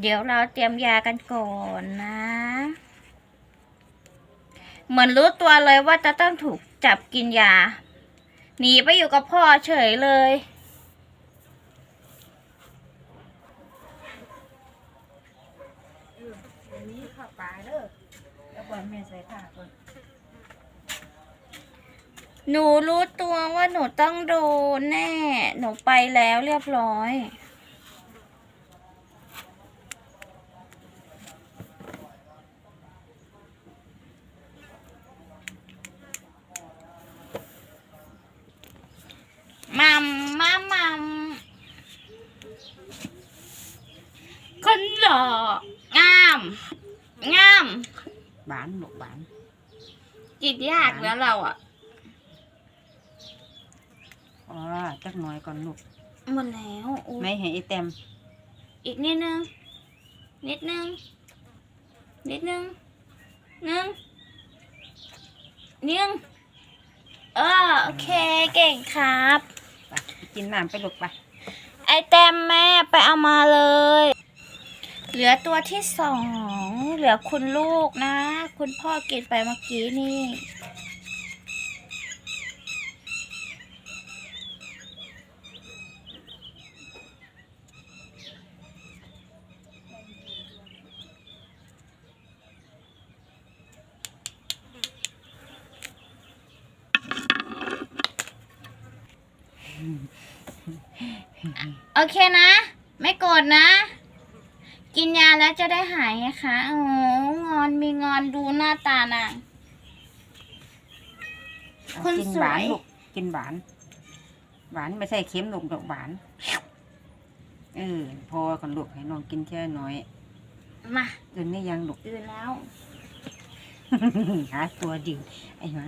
เดี๋ยวเราเตรียมยากันก่อนนะ เหมือนรู้ตัวเลยว่าจะต้องถูกจับกินยา หนีไปอยู่กับพ่อเฉยเลยหนูรู้ตัวว่าหนูต้องโดนแน่ หนูไปแล้วเรียบร้อย มัมมัมมัม คนหล่องามงามบานลูกบานจิตยากแล้วเราอะอ๋อจักหน่อยก่อนลูกหมดแล้วโอ้ยไม่ให้ไอเต็มอีกนิดนึงนิดนึงนิดนึงนึงนึงเออโอเคเก่งครับ ไปกินน้ำไปลูกไป ไอแต้มแม่ไปเอามาเลย เหลือตัวที่สอง เหลือคุณลูกนะ คุณพ่อกินไปเมื่อกี้นี่ โอเคนะ ไม่โกรธนะาแล้วจะได้หายไงคะโอ้งอนมีงอนดูหน้าตานางคนกินสหววานยลูกกินหวาน หวานไม่ใช่เค็มลูกดอกหวานเออพอก่อนลูกให้น้องกินแค่น้อยมาอื่นนี่ยังลูกตื่นแล้ว หาตัวดิไอ้หวาน